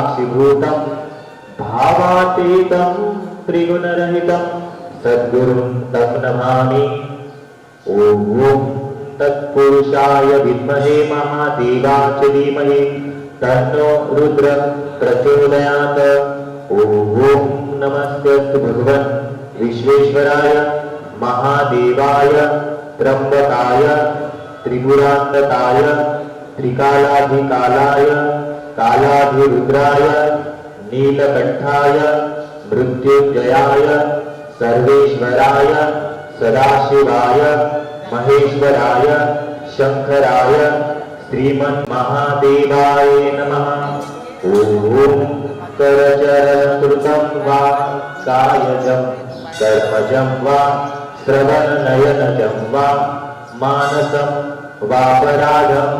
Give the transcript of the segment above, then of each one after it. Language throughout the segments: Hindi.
साक्षिभूतं भावातीतं त्रिगुणरहितं सद्गुरुं तं नमामि। ॐ तत्पुरुषाय विद्महे महादेवाच धीमहि तन्नो रुद्र प्रचोदयात्। ॐ नमस्ते भगवन् विश्वेश्वराय, महादेवाय, त्र्यम्बकाय, त्रिपुरान्तकाय, त्रिकालाधिकालाय कालाधिरुद्राय नीलकण्ठाय, मृत्युञ्जयाय, सर्वेश्वराय, सदाशिवाय, महेश्वराय, शङ्कराय, श्रीमन्महादेवाय नमः। ॐ करचरणकृतं वा कायजं कर्मजं वा श्रवणनयनजं वा मानसं वापराधं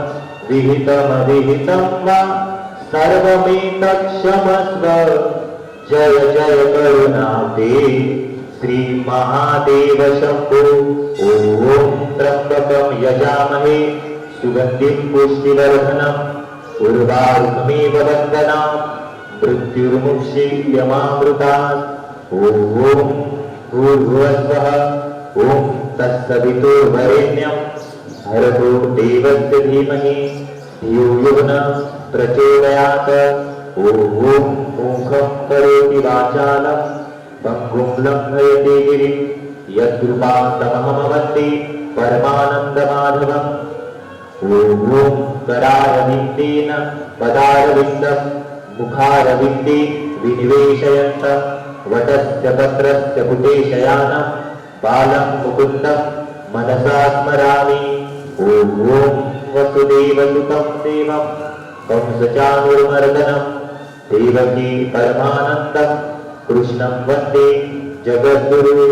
विहितमविहितं वा सर्वमेतत्क्षमस्व जय जय करुणाते। श्रीमहादेव शम्भो ॐ त्र्यम्बकं यजामहे। सुगन्धिं पुष्टिवर्धनम् उर्वारुकमेव वन्दनाम् मृत्युर्मुक्षीयमामृतात् ॐ भूर्भुवस्वः ॐ तत्सवितुर्वरेण्यं भरतो देवस्य धीमहि। धियो यो न प्रचोदयात् ॐ मुखं करोति वाचालं पङ्गुं लङ्घयते गिरिं यत्कृपान्तमहमवन्ति परमानन्दमाधवम् ॐ करारविन्देन पदारविन्दं मुखारविन्दे विनिवेशयन्त वटस्य पत्रस्य पुटेशयानं बालं मुकुन्दं मनसा स्मरामि ॐ वसुदेवसुतं देवं कंसचानुर्मर्दनं देवकी परमानन्दं कृष्णं वंदे जगद्गुरु।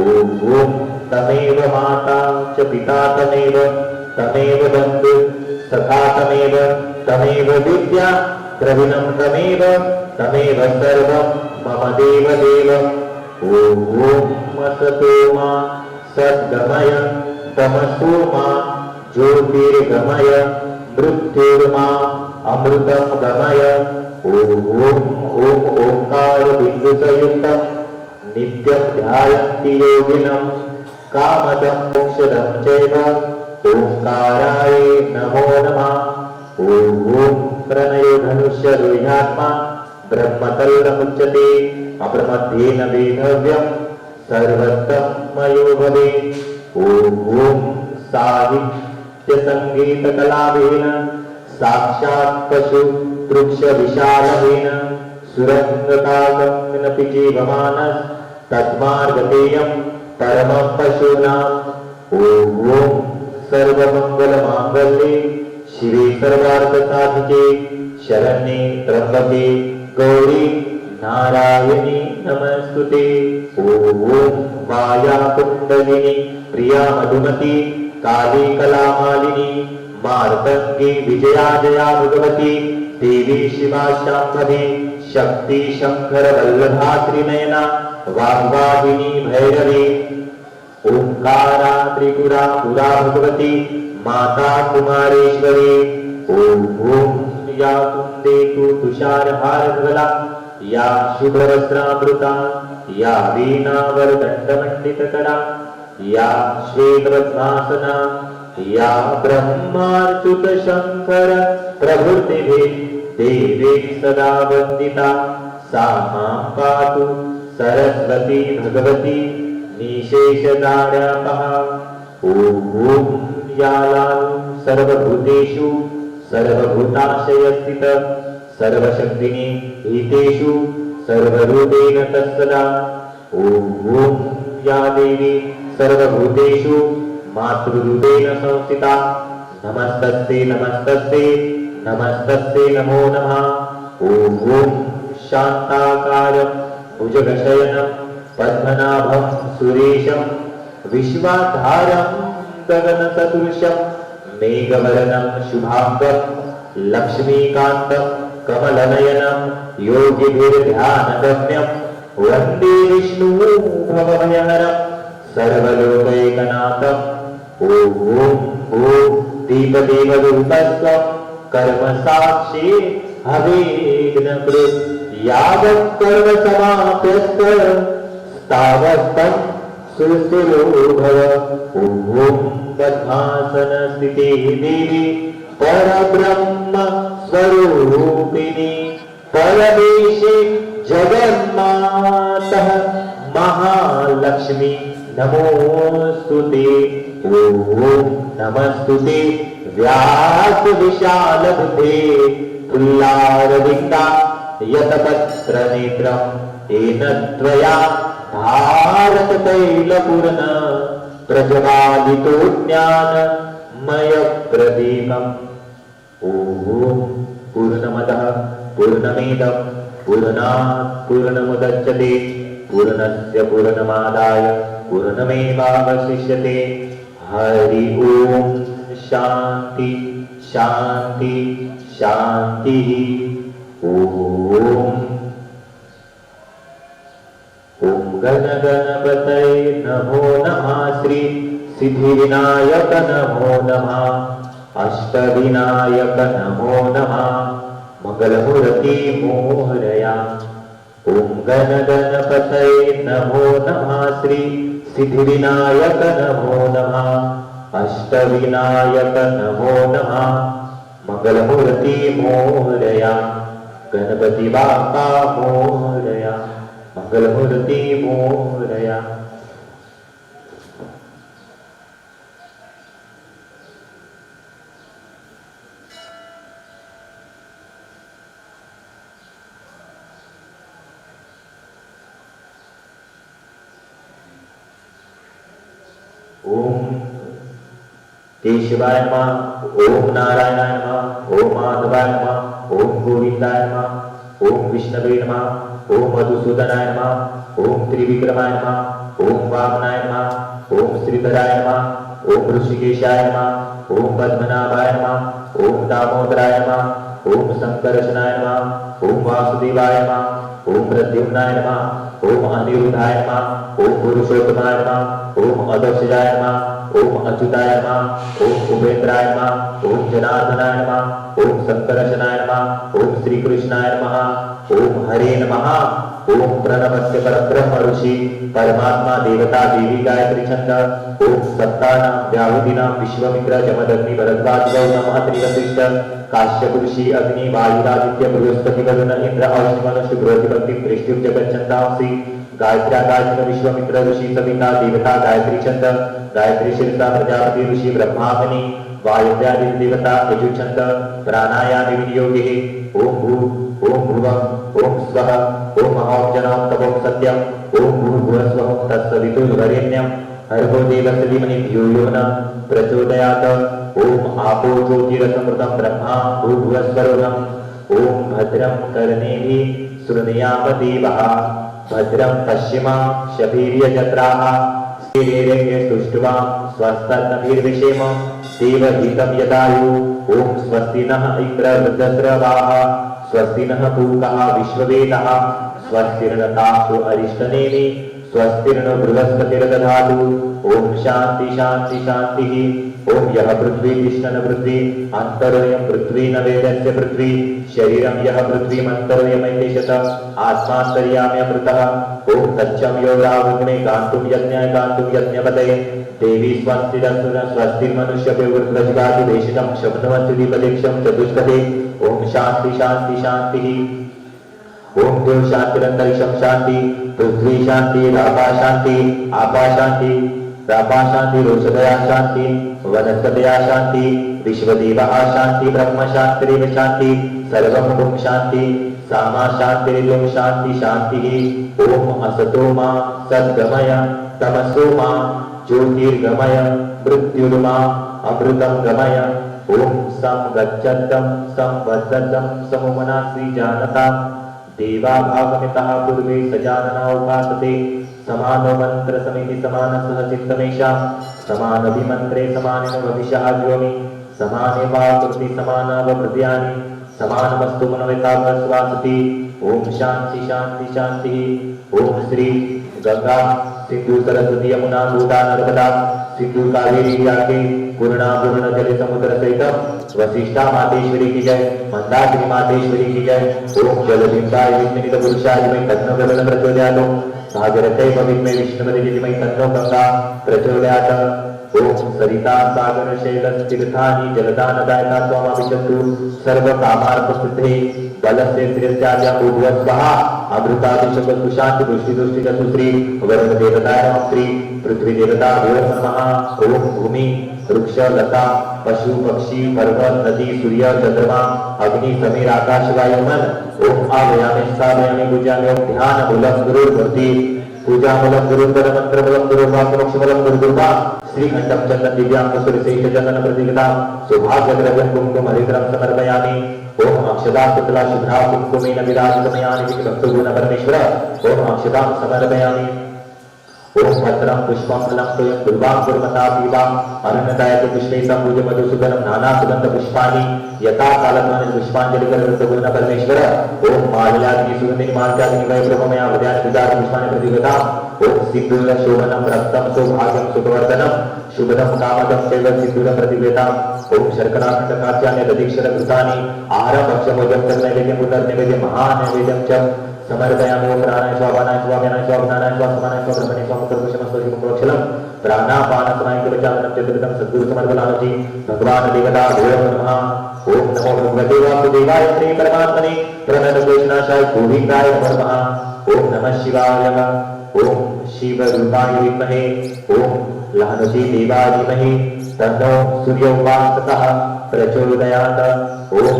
ॐ तमेव माता च पिता तमेव। तमेव बन्धु। सखा तमेव। तमेव विद्या द्रविणं तमेव। तमेव सर्वं। मम देव देव ॐ। असतो मा। सद्गमय। तमसो मा। ज्योतिर्गमय। मृत्युर्मा। అమృతం గమయ ఓం ఓం ఓంకార విద్యుతయుక్తం నిత్యం ధ్యాయంతి యోగినం కామదం చైవ ఓంకారాయ నమో నమ. ఓం ఓం ప్రణయో ధనుష్య రుణాత్మ బ్రహ్మతల్లముచ్యతే అప్రమద్యేన వేధవ్యం సర్వత్తం భవే ఓం ఓం సాహిత్య సంగీత साक्षात् पशु वृक्षविशालभेन सुरङ्गकाकम्नपि जीवमानः तस्मार्गतेयं परमं पशूनाम् ॐ सर्वमङ्गलमाङ्गल्ये शिवे सर्वार्थसाधिके शरण्ये त्र्यम्बके गौरी नारायणी नमस्तुते ॐ मायाकुण्डलिनी प्रिया मधुमती काली कलामालिनी मार्तङ्गी विजया जया भगवती देवी शिवा शाम्भवी शक्ति शङ्कर वल्लभा त्रिनयना वाग्वादिनी भैरवी। ओंकारा त्रिपुरा पुरा भगवती, माता कुमारेश्वरी। ॐ या कुंदे कुन्देतु तुषारहारज्वला या शुभवस्त्रामृता या वीणावरदण्डमण्डितकरा या श्वेतपद्मासना या ब्रह्माच्युतशङ्कर प्रभृतिभिः देवी सदा वन्दिता सा मां पातु सरस्वती भगवती निशेषदार्यापः ॐ यालां सर्वभूतेषु सर्वभूताशयस्थित सर्वशक्तिनि हितेषु सर्वरूपेण तत्सदा। ॐ या देवी सर्वभूतेषु मातृरूपेण संस्थिता। नमस्तस्ते नमस्तस्ते नमस्तस्ते, नमो नमः। ॐ शान्ताकारं, भुजगशयनं, पद्मनाभं, सुरेशं, विश्वाधारं गगनसदृशं मेघवर्णं, शुभाङ्गं, लक्ष्मीकान्तं, कमलनयनं, योगिभिर्ध्यानगम्यं, वंदे विष्णु भवभयहरं सर्वलोकैकनाथम्। ॐ ॐ दीपदेवरूपस्त्वं कर्मसाक्षी अविघ्नकृत यावत् कर्म सुस्थिरो भव ॐ देवी परब्रह्म स्वरूपिणी परमेशे जगन्मातः। महालक्ष्मी नमोऽस्तु ते ॐ नमस्तु ते व्यासविशालबुद्धे तुल्लारविन्दा यतपत्रनेत्रम् येन त्वया भारततैलपूर्ण प्रज्वालितो ज्ञानमयप्रदीपम् ॐ पूर्णमदः पूर्णमेदं पूर्णात् पूर्णमुदच्यते पूर्णस्य पूर्णमादाय पूर्णमेवावशिष्यते। हरि ओम। शांति शांति शांति ओम। ओम गण गणपतये नमो नमः। श्री सिद्धिविनायक नमो नमः। अष्टविनायक नमो नमः। मंगलमूर्ति मोहरया। ओम गण गणपतये नमो नमः। श्री सिद्धिविनायक नमो नमः अष्टविनायक नमो नमः मंगलमूर्ति मोहरया गणपति बापा मोहरया मंगलमूर्ति मोहरया ओम केशवाय नमः, ओम नारायणाय नमः, ओम माधवाय नमः, ओम गोविंदाय नमः, ओम विष्णवे नमः, ओम मधुसूदनाय नमः, ओम त्रिविक्रमाय नमः, ओम वामनाय नमः, ओम श्रीधराय नमः ओम ऋषिकेशाय नमः ओम पद्मनाभाय नमः ओम दामोदराय नमः ओम संकर्षणाय नमः ओम वासुदेवाय नमः ओम प्रद्युम्नाय नमः ओम अनिरुद्धाय नमः ओम पुरुषोत्तमाय नमः ओम अदक्षजाय नमः ओम अच्युताय नमः ओम उपेन्द्राय नमः ओम जनार्दनाय नमः ओम संकर्षणाय नमः ओम श्री कृष्णाय नमः ओम हरे नमः ओम प्रणवस्य परब्रह्म ऋषि परमात्मा देवता देवी गायत्री छंद ओम सत्तानां व्याहुदीनां विश्वमित्र जमदग्नि भरद्वाज गौतम त्रिवशिष्ठ काश्यप ऋषि अग्नि वायुरादित्य बृहस्पति वरुण इंद्र औष्णमनुष्य बृहस्पति दृष्टि जगच्छन्दांसि गायत्र्या गायत्र विश्वमित्र ऋषि सविता देवता गायत्री छंद गायत्री शीर्षा प्रजापति ऋषि ब्रह्माग्नि वायव्यादि देवता यजुछंद प्राणायामि विनियोगे ओम भू ओम भुवः ओम स्वः ओम महाजनां तपों सत्यम् ओम भूर्भुवस्वः तत्सवितुर्वरेण्यं धीमहि धियो प्रचोदयात् ओम आपो ज्योतिरसमृतं ब्रह्मा भूर्भुवस्वरुणम् ओम भद्रं कर्णेभिः शृणुयाम देवः भद्रं पश्चिमा शबीर्यजत्राः स्थिरेरङ्गे सुष्टुवा स्वस्तन्नभिर्विषेम देवहितं यदायु, ॐ स्वस्ति नः इन्द्रवृद्धस्रवाः स्वस्ति नः पूकः विश्ववेदः, स्वस्तिर्नतासु अरिष्टनेमि स्वस्तिर्न बृहस्पतिर्दधातु ॐ शान्ति शान्ति, शान्तिः। ॐ यः पृथ्वी तिष्ठन पृथ्वी अन्तरोऽयं पृथ्वी न वेदस्य पृथ्वी। शरीरं यः पृथ्वीमन्तरोऽयमैतेशत आत्मान्तर्याम्यमृतः ॐ तच्चं योगावग्ने गान्तुं यज्ञाय गान्तुं यज्ञपतये देवी स्वस्तिरसुर स्वस्तिर्मनुष्यभिवृद्धजिगाति देशितं शब्दवन्तु दीपदेक्षं चतुष्पदे ॐ शान्ति शान्ति, शान्तिः। ओम देव शांतिरंतरिक्षम शांति, पृथ्वी शांति रापा शांति आपा शांति रापा शांति रोषदया शांति, वनस्पतया शांति, विश्वदेवा शांति, ब्रह्म शांतिरेव शांति, सर्वं तुम शांति, सामा शांतिरिदुम शांति शांति। ओम असतो मा, सद्गमय, तमसो मा, ज्योतिर्गमय, मृत्युर्मा, अमृतं गमय। ओम सं गच्छतं संवत्सतं समुमनासि जानता देवाभागमितः पूर्वे सजानना उपासते। समानो मंत्र समिति समान सह चित्तमेषा। समानभिमन्त्रे समानेन भविष्यः ज्योमि समाने वा कृति समानावभृत्यानि समानमस्तु मनविता स्वासति ओम शांति शांति शांति ओम श्री गंगा सिंधु सरस्वती यमुना गोदा नर्मदा सिंधु कावेरी याके पूर्णा पूर्ण जल समुद्र सहित वशिष्ठा मातेश्वरी की जय मंदाकिनी मातेश्वरी की जय ओम जल बिंदाय विष्णुनित पुरुषाय में तन्नो गगन प्रचोदयातो भागरते पवित्र विष्णुपति जिमय तन्नो गंगा प्रचोदयात ओम सरिता सागर शैल तीर्थानि जलदानदायका स्वामाभिषन्तु सर्व कामार्थ सिद्धे बलस्य श्रेयस्याद्या भूभुव स्वाहा अमृतादिशक सुशांति दृष्टि दृष्टि चतुश्री वरुण देवताय श्री पृथ्वी देवता नमः ओम भूमि, वृक्ष, लता, पशु, पक्षी, पर्वत, नदी, सूर्य, चंद्रमा, अग्नि, समीर, आकाश वायुमन ओम आवयामि स्थापयामि पूजामि ओम ध्यान मूलक गुरु मूर्ति पूजा मूलक गुरु कर मंत्र मूलक गुरु वाक्य मोक्ष मूलक गुरु दुर्गा श्री घंटम चंदन दिव्यांग सुरशेष चंदन प्रतिगता सुभाग्य द्रव्यम कुमकुम हरिद्रम समर्पयामि। ओम अक्षदा शुक्ला शुभ्रा कुमकुमेन विराजितमयानि भक्तगुण परमेश्वर ओम अक्षदां समर्पयामि ओम भद्रं पुष्पं फलं तोयं दुर्वां कुर्मता पीवाम् अरण्यदायक पुष्पे सम्भुज मधुसूदनं नाना सुगंध पुष्पाणि यथा कालध्वनि पुष्पांजलि गुण परमेश्वर ओम माल्याग्नि सुगंधिनि मार्गाग्नि वै ब्रह्ममया हृदयानि विदार पुष्पाणि प्रतिगता ओम सिद्धूर शोभनं रक्तं सौभाग्यं सुखवर्धनं चैव सिद्धूर प्रतिगता ओम शर्कराखंड काच्यान्य ददीक्षर कृतानि आहारं भक्ष्यमोजं च नैवेद्यं पुनर्नैवेद्यं महानैवेद्यं च समर्पयामि प्राणाय स्वापानाय स्वाव्यानाय स्वापनानाय स्वासमानाय स्वब्रह्मणे स्वामुखर्पुषमस्तु प्रोक्षलम् प्राणापान समायिकवचारणं चतुर्थं सद्गुरु समर्पणामि भगवान देवता भूयो नमः ओम नमो भगवते वासुदेवाय श्री परमात्मने प्रणत कृष्णाशाय गोविंदाय नमो नमः ओम नमः शिवाय ओम शिव रूपाय विद्महे ओम लहनुजी देवाय धीमहि तन्नो सूर्य उपासकः प्रचोदयात्। ओम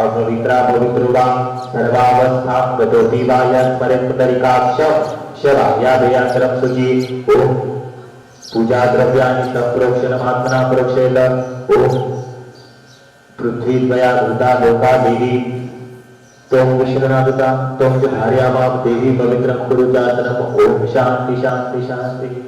अपवित्रा पवित्रुवा सर्वावस्थां गतोऽपि वा यत्परितरिकाक्ष शवायादयान्तरं शुचि। ॐ पूजा द्रव्याणि सम्प्रोक्षणमात्मना प्रोक्षेत ॐ पृथ्वीद्वया भूता लोका देवी त्वं देवी पवित्रं कुरु शान्ति शान्ति शान्तिः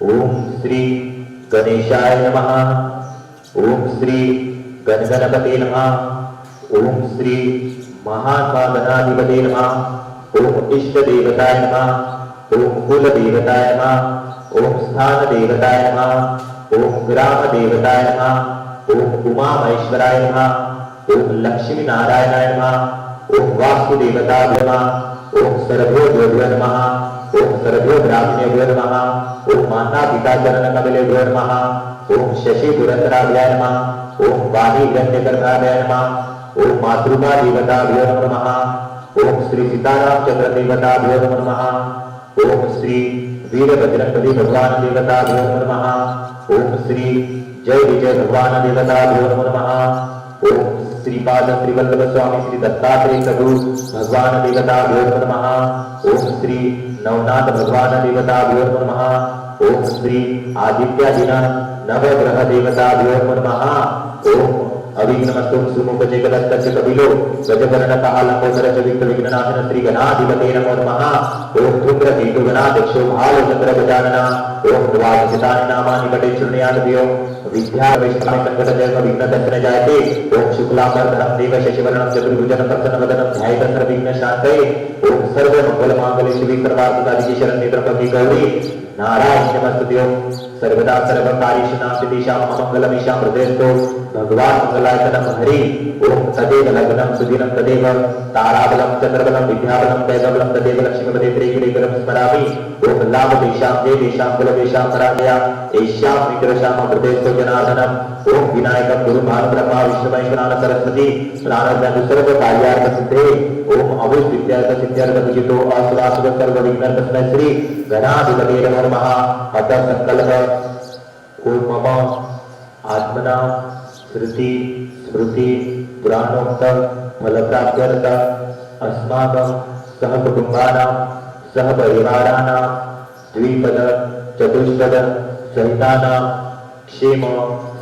ओम श्री गणेशाय नमः ओम श्री गणगणपते नमः ओम श्री महासाधनाधिपते नमः ओम इष्ट देवताय नमः ओम कुल देवताय नमः ओम स्थान देवताय नमः ओम ग्राम देवताय नमः ओम उमा महेश्वराय नमः ओम लक्ष्मी नारायणाय नमः ओम वासुदेवताय नमः ओम सर्वो नमः ओम सर्वो ब्राह्मणेभ्यो नमः ओम माता पिता चरण कमलेभ्यो नमः ओम शशि पुरंदराभ्याय नमः, ओम वाणी गण्यकर्णाभ्याय नमः, ओम मातृका देवताभ्यो नमः, ओम श्री सीताराम चंद्र देवताभ्यो नमः, ओम श्री वीर बजरंगबली भगवान देवताभ्यो नमः, ओम श्री जय विजय भगवान देवताभ्यो नमः, ओम श्रीपाद श्रीवल्लभ स्वामी श्री दत्तात्रेय प्रभु भगवान देवताभ्यो नमः, ओम श्री नवनाथ भगवान देवताभ्यो नमः ओम श्री आदित्यादिना नवग्रह देवताभ्यो नमः ओम अविघ्नमस्तु सुमुखजयकदत्तस्य कपिलो गजकर्ण कालकोदर च विघ्न विघ्ननाशन श्री गणाधिपते नमो नमः ओम धूम्रकेतु गणाध्यक्षो भालचंद्र गजानना ओम द्वादशतानि नामानि कटे शृणुयाद्यो विद्या वैष्णव संकट जन्म विघ्न दर्शन जायते ओम शुक्लांबरधरं देव शशिवर्णं चतुर्भुजं प्रसन्नवदनं ध्यायेत सर्वविघ्न शान्तये ओम सर्व मंगल मांगल्ये शिवे सर्वार्थसाधिके शरण्ये त्र्यंबके गौरी नारायण सर्वदा सर्वकार्येषु नास्ति तेषां मङ्गलमीशां हृदयस्थो, भगवान् मङ्गलायतनं हरि ओम तदेव लग्नं सुदिनं तदेव, ताराबलं, चन्द्रबलं विद्याबलं दैवबलं तदेव लक्ष्मीपदे त्रिगिरिकरं स्मरामि। ओम लाभ तेषां जय तेषां कुल पराजया एष्यां विग्रशां हृदयस्थो जनार्दनम् ओम विनायकं गुरु भानुब्रह्मा विष्णुमहेश्वरान सरस्वती प्राणज्ञातु सर्वकार्यार्थ सिद्धे ओम अभुज विद्यार्थ सिद्ध्यर्थ विजितो असुरासुर सर्व विघ्न तस्मै श्री गणाधिपते नमः। अतः संकल्प ओम मम आत्मना श्रुति स्मृति पुराणोक्त फलप्राप्त्यर्थ अस्माकं सहकुटुम्बानां, सहपरिवाराणां, द्विपद, चतुष्पद सहितानां क्षेम,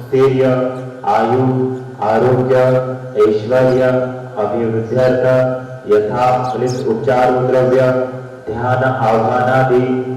स्थैर्य, आयु, आरोग्य, ऐश्वर्य, अभिवृद्ध्यर्थ, यथा फलित उपचार द्रव्य ध्यान, आह्वानादि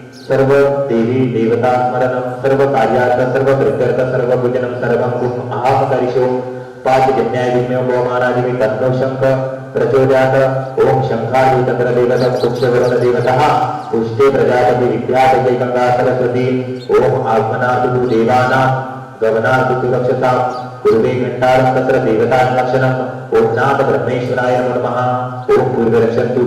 सर्व देवी देवता स्मरणं, सर्व कार्यार्थ, सर्व प्रीत्यर्थ सर्व पूजनं सर्वं कुं अहं करिष्यो पाच जन्यादिम्यो गोमानादिमि तन्नो शङ्ख प्रचोदयात्। ओम शङ्खादि तत्र देवतं पुष्यवरण देवतः पुष्टे प्रजापति विद्यापति गंगा सरस्वती। ओम आत्मनातु देवानां गमनातु सुरक्षतां पूर्वे घण्टारं तत्र देवता लक्षणम्। ओम नाथ ब्रह्मेश्वराय नमः। ओम पूर्वे रक्षन्तु